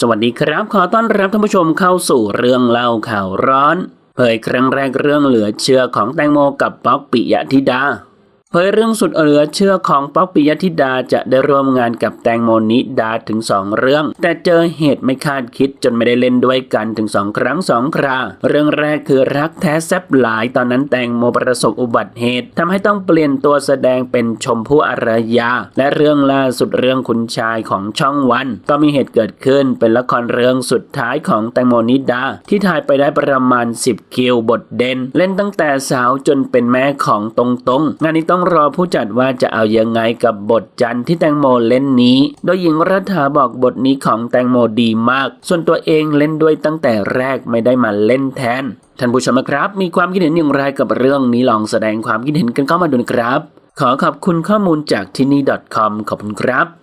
สวัสดีครับ ขอต้อนรับท่านผู้ชมเข้าสู่เรื่องเล่าข่าวร้อน เผยครั้งแรกเรื่องเหลือเชื่อของแตงโมกับป๊อกปิยธิดา เผยเรื่องสุดเหลือเชื่อของป๊อกปิยธิดาจะได้ร่วมงานกับแตงโมนิดาถึงสองเรื่อง แต่เจอเหตุไม่คาดคิดจนไม่ได้เล่นด้วยกันถึงสองครั้งสองครา เรื่องแรกคือรักแท้แซบหลายตอนนั้นแตงโมประสบอุบัติเหตุทำให้ต้องเปลี่ยนตัวแสดงเป็นชมพู่อารยา และเรื่องล่าสุดเรื่องคุณชายของช่องวัน ก็มีเหตุเกิดขึ้นเป็นละครเรื่องสุดท้ายของแตงโมนิดา ที่ถ่ายไปได้ประมาณ 10 คิวบทเด่นเล่นตั้งแต่สาวจนเป็นแม่ของตรงๆงานนี้ต้องรอผู้จัดว่าจะเอายังไงกับบทจันที่แตงโมเล่นนี้ โดยหญิงรัฐาบอกบทนี้ของแตงโมดีมาก ส่วนตัวเองเล่นด้วยตั้งแต่แรกไม่ได้มาเล่นแทน ท่านผู้ชมครับ มีความคิดเห็นอย่างไรกับเรื่องนี้ลองแสดงความคิดเห็นกันเข้ามาดูนะครับ ขอขอบคุณข้อมูลจากที่นี่ .com ขอบคุณครับ